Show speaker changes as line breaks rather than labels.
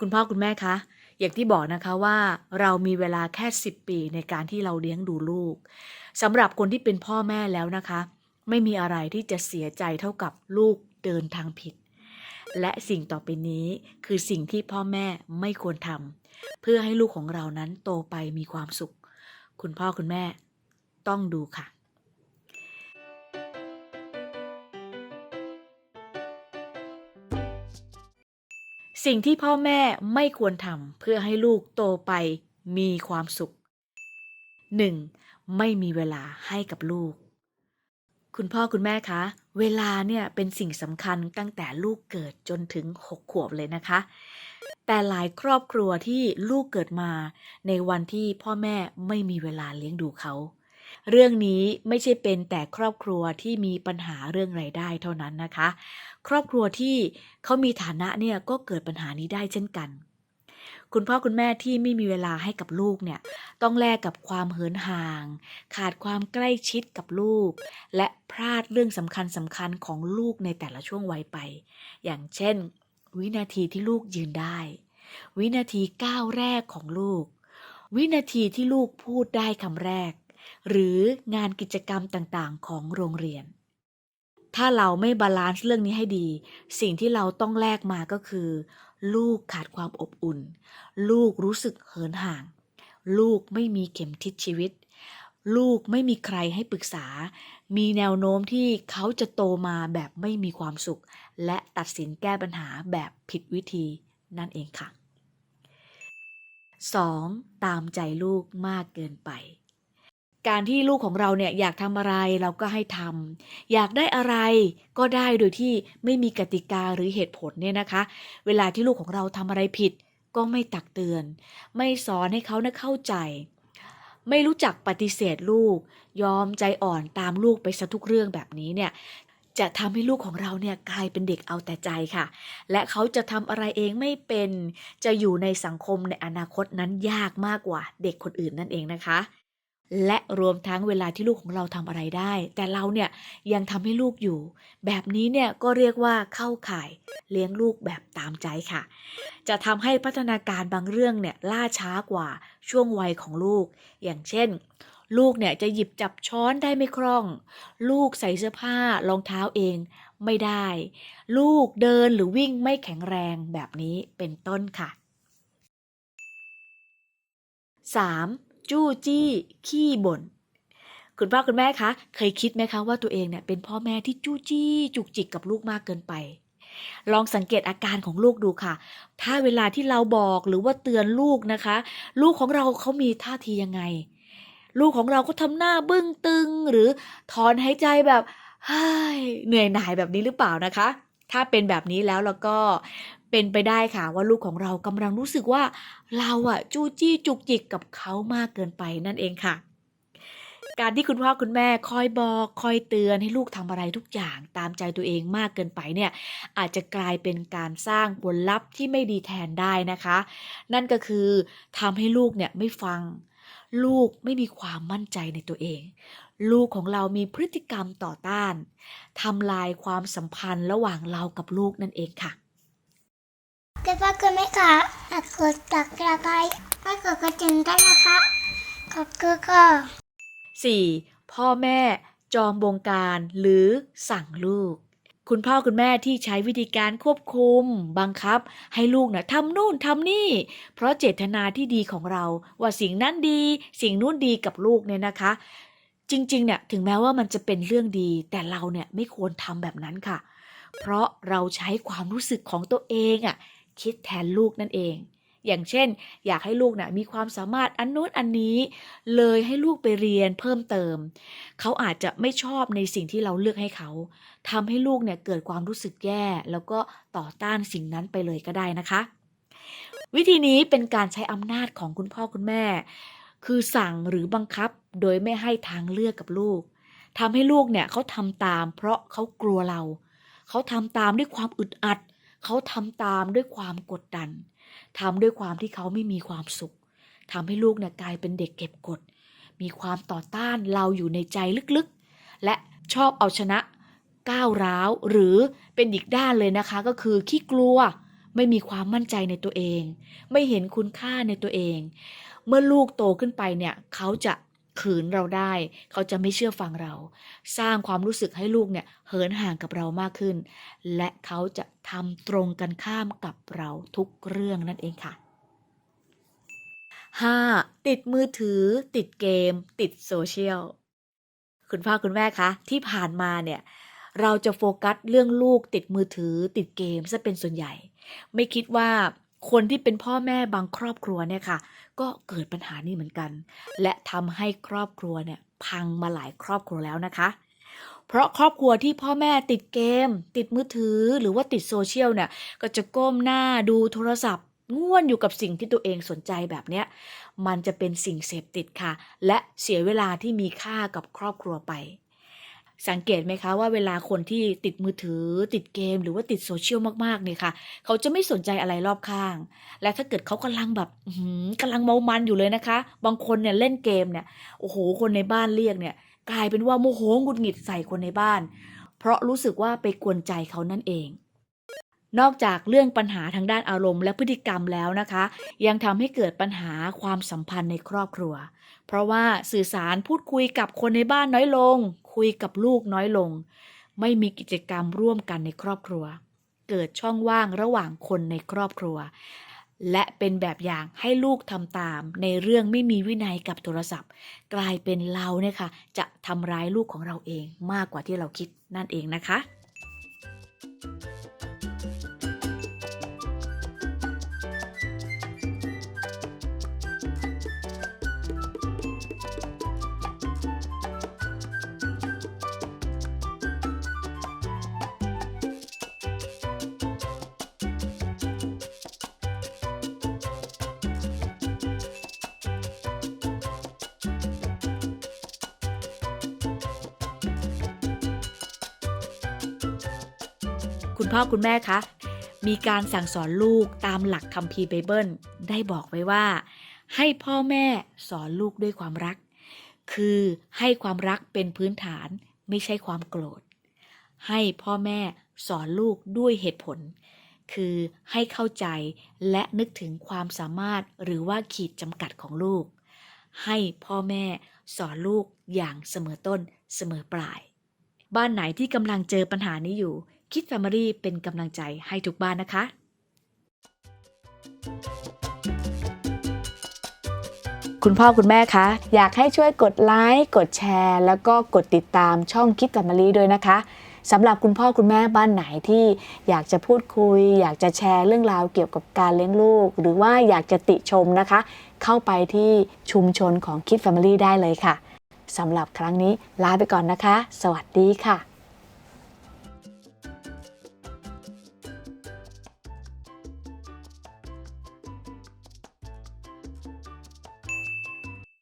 คุณพ่อคุณแม่คะ อย่างที่บอกนะคะว่าเรามีเวลาแค่ 10 ปีในการที่เราเลี้ยงดูลูกสำหรับคนที่เป็นพ่อแม่แล้วนะคะ ไม่มีอะไรที่จะเสียใจเท่ากับลูกเดินทางผิด และสิ่งต่อไปนี้คือสิ่งที่พ่อแม่ไม่ควรทำเพื่อให้ลูกของเรานั้นโตไปมีความสุข คุณพ่อคุณแม่ต้องดูค่ะ สิ่งที่พ่อแม่ไม่ควรทำเพื่อให้ลูกโตไปมีความสุข 1. ไม่มีเวลาให้กับลูก คุณพ่อคุณแม่คะ เวลาเนี่ยเป็นสิ่งสำคัญตั้งแต่ลูกเกิดจนถึง 6 ขวบเลยนะคะ แต่หลายครอบครัวที่ลูกเกิดมา ในวันที่พ่อแม่ไม่มีเวลาเลี้ยงดูเขา เรื่องนี้ไม่ใช่เป็นแต่ครอบครัวที่มีปัญหาเรื่องไรายได้เท่านั้นนะคะ ครอบครัวที่เขามีฐานะเนี่ยก็เกิดปัญหานี้ได้เช่นกัน คุณพ่อคุณแม่ที่ไม่มีเวลาให้กับลูกเนี่ยต้องแลกกับความเหินห่าง ขาดความใกล้ชิดกับลูก และพลาดเรื่องสำคัญสำคัญของลูกในแต่ละช่วงวัยไป อย่างเช่น วินาทีที่ลูกยืนได้ วินาทีก้าวแรกของลูก วินาทีที่ลูกพูดได้คำแรก หรืองานกิจกรรมต่างๆ ของโรงเรียน ถ้าเราไม่บาลานซ์เรื่องนี้ให้ดี สิ่งที่เราต้องแลกมาก็คือ ลูกขาดความอบอุ่น ลูกรู้สึกเหินห่าง ลูกไม่มีเข็มทิศชีวิต ลูกไม่มีใครให้ปรึกษา มีแนวโน้มที่เขาจะโตมาแบบไม่มีความสุข และตัดสินแก้ปัญหาแบบผิดวิธีนั่นเองค่ะ 2. ตามใจลูกมากเกินไป การที่ลูกของเราเนี่ยอยากทำอะไรเราก็ให้ทำอยากได้อะไรก็ได้โดยที่ไม่มีกติกาหรือเหตุผลเนี่ยนะคะ เวลาที่ลูกของเราทำอะไรผิด ก็ไม่ตักเตือน ไม่สอนให้เขานะเข้าใจ ไม่รู้จักปฏิเสธลูก ยอมใจอ่อนตามลูกไปซะทุกเรื่องแบบนี้เนี่ยจะทำให้ลูกของเราเนี่ยกลายเป็นเด็กเอาแต่ใจค่ะ และเขาจะทำอะไรเองไม่เป็น จะอยู่ในสังคมในอนาคตนั้นยากมากกว่าเด็กคนอื่นนั่นเองนะคะ และรวมทั้งเวลาที่ลูกของเราทำอะไรได้ แต่เราเนี่ยยังทำให้ลูกอยู่ แบบนี้เนี่ยก็เรียกว่าเข้าข่ายเลี้ยงลูกแบบตามใจค่ะ จะทำให้พัฒนาการบางเรื่องเนี่ยล่าช้ากว่าช่วงวัยของลูก อย่างเช่น ลูกเนี่ยจะหยิบจับช้อนได้ไม่คล่อง ลูกใส่เสื้อผ้ารองเท้าเองไม่ได้ ลูกเดินหรือวิ่งไม่แข็งแรงแบบนี้เป็นต้นค่ะ 3. จู้จี้ ขี้บ่นคุณพ่อคุณแม่คะเคยคิดไหมคะว่าตัวเองเนี่ยเป็นพ่อแม่ที่จู้จี้จุกจิกกับลูกมากเกินไป ลองสังเกตอาการของลูกดูค่ะ ถ้าเวลาที่เราบอกหรือว่าเตือนลูกนะคะ ลูกของเราเขามีท่าทียังไง ลูกของเราก็ทำหน้าบึ้งตึง หรือถอนหายใจแบบเฮ้ยเหนื่อยหน่ายแบบนี้หรือเปล่านะคะ ถ้าเป็นแบบนี้แล้วแล้วก็ เป็นไปได้ค่ะว่าลูกของเรากำลังรู้สึกว่าเราอะจู้จี้จุกจิกกับเขามากเกินไปนั่นเองค่ะ การที่คุณพ่อคุณแม่คอยบอกคอยเตือนให้ลูกทำอะไรทุกอย่างตามใจตัวเองมากเกินไปเนี่ยอาจจะกลายเป็นการสร้างผลลัพธ์ที่ไม่ดีแทนได้นะคะ นั่นก็คือทำให้ลูกเนี่ยไม่ฟัง ลูกไม่มีความมั่นใจในตัวเองลูกของเรามีพฤติกรรมต่อต้าน ทำลายความสัมพันธ์ระหว่างเรากับลูกนั่นเองค่ะ
คุณพ่อคุณแม่คะฝากกดตักกระไคร้ากดกระดิ่งด้นะคะ ขอบคุณค่ะ
4. พ่อแม่จอมบงการหรือสั่งลูก คุณพ่อคุณแม่ที่ใช้วิธีการควบคุม บังคับ ให้ลูกนะ่ะทำนู่นทำนี่ เพราะเจตนาที่ดีของเรา ว่าสิ่งนั้นดี สิ่งนู้นดีกับลูกเนี่ยนะคะ จริงๆเนี่ยถึงแม้ว่ามันจะเป็นเรื่องดี แต่เราเนี่ยไม่ควรทำแบบนั้นค่ะ เพราะเราใช้ความรู้สึกของตัวเองอะ คิดแทนลูกนั่นเอง อย่างเช่น อยากให้ลูกน่ะมีความสามารถอันนู้นอันนี้ เลยให้ลูกไปเรียนเพิ่มเติม เขาอาจจะไม่ชอบในสิ่งที่เราเลือกให้เขาทำให้ลูกเนี่ยเกิดความรู้สึกแย่ แล้วก็ต่อต้านสิ่งนั้นไปเลยก็ได้นะคะ วิธีนี้เป็นการใช้อำนาจของคุณพ่อคุณแม่ คือสั่งหรือบังคับโดยไม่ให้ทางเลือกกับลูกทำให้ลูกเนี่ยเขาทำตาม เพราะเขากลัวเรา เขาทำตามด้วยความอึดอัดเเขาทำตามด้วยความกดดันทำด้วยความที่เขาไม่มีความสุขทำให้ลูกเนี่ยกลายเป็นเด็กเก็บกด มีความต่อต้านเราอยู่ในใจลึกๆ และชอบเอาชนะก้าวร้าว หรือเป็นอีกด้านเลยนะคะ ก็คือขี้กลัวไม่มีความมั่นใจในตัวเอง ไม่เห็นคุณค่าในตัวเอง เมื่อลูกโตขึ้นไปเนี่ยเขาจะ ขืนเราได้ เขาจะไม่เชื่อฟังเรา สร้างความรู้สึกให้ลูกเนี่ยเหินห่างกับเรามากขึ้น และเขาจะทำตรงกันข้ามกับเราทุกเรื่องนั่นเองค่ะ 5. ติดมือถือ ติดเกม ติดโซเชียลคุณพ่อคุณแม่คะที่ผ่านมาเนี่ยเราจะโฟกัสเรื่องลูกติดมือถือติดเกมซะเป็นส่วนใหญ่ ไม่คิดว่า คนที่เป็นพ่อแม่บางครอบครัวเนี่ยค่ะ ก็เกิดปัญหานี้เหมือนกัน และทำให้ครอบครัวเนี่ยพังมาหลายครอบครัวแล้วนะคะ เพราะครอบครัวที่พ่อแม่ติดเกม ติดมือถือหรือว่าติดโซเชียลเนี่ยก็จะก้มหน้าดูโทรศัพท์ง่วนอยู่กับสิ่งที่ตัวเองสนใจแบบเนี้ยมันจะเป็นสิ่งเสพติดค่ะ และเสียเวลาที่มีค่ากับครอบครัวไป สังเกตไหมคะว่าเวลาคนที่ติดมือถือ ติดเกม หรือว่าติดโซเชียลมากๆเนี่ยค่ะ เขาจะไม่สนใจอะไรรอบข้าง และถ้าเกิดเขากำลังแบบอื้อหือกำลังเมามันอยู่เลยนะคะ บางคนเนี่ยเล่นเกมเนี่ยโอ้โห คนในบ้านเรียกเนี่ย กลายเป็นว่าโมโหหงุดหงิดใส่คนในบ้าน เพราะรู้สึกว่าไปกวนใจเขานั่นเองนอกจากเรื่องปัญหาทางด้านอารมณ์และพฤติกรรมแล้วนะคะ ยังทำให้เกิดปัญหาความสัมพันธ์ในครอบครัว เพราะว่าสื่อสารพูดคุยกับคนในบ้านน้อยลง คุยกับลูกน้อยลง ไม่มีกิจกรรมร่วมกันในครอบครัว เกิดช่องว่างระหว่างคนในครอบครัว และเป็นแบบอย่างให้ลูกทำตาม ในเรื่องไม่มีวินัยกับโทรศัพท์ กลายเป็นเราเนี่ยค่ะจะทำร้ายลูกของเราเองมากกว่าที่เราคิดนั่นเองนะคะ คุณพ่อคุณแม่คะ มีการสั่งสอนลูกตามหลักคัมภีร์ไบเบิลได้บอกไว้ว่า ให้พ่อแม่สอนลูกด้วยความรัก คือให้ความรักเป็นพื้นฐานไม่ใช่ความโกรธ ให้พ่อแม่สอนลูกด้วยเหตุผล คือให้เข้าใจและนึกถึงความสามารถหรือว่าขีดจำกัดของลูก ให้พ่อแม่สอนลูกอย่างเสมอต้นเสมอปลาย บ้านไหนที่กำลังเจอปัญหานี้อยู่ คิดแฟมิลี่เป็นกำลังใจให้ทุกบ้านนะคะ คุณพ่อคุณแม่คะอยากให้ช่วยกดไลค์กดแชร์ แล้วก็กดติดตามช่องคิดแฟมิลี่ด้วยนะคะสำหรับคุณพ่อคุณแม่บ้านไหนที่อยากจะพูดคุย อยากจะแชร์เรื่องราวเกี่ยวกับการเลี้ยงลูก หรือว่าอยากจะติชมนะคะ เข้าไปที่ชุมชนของคิดแฟมิลี่ได้เลยค่ะสำหรับครั้งนี้ลาไปก่อนนะคะ สวัสดีค่ะ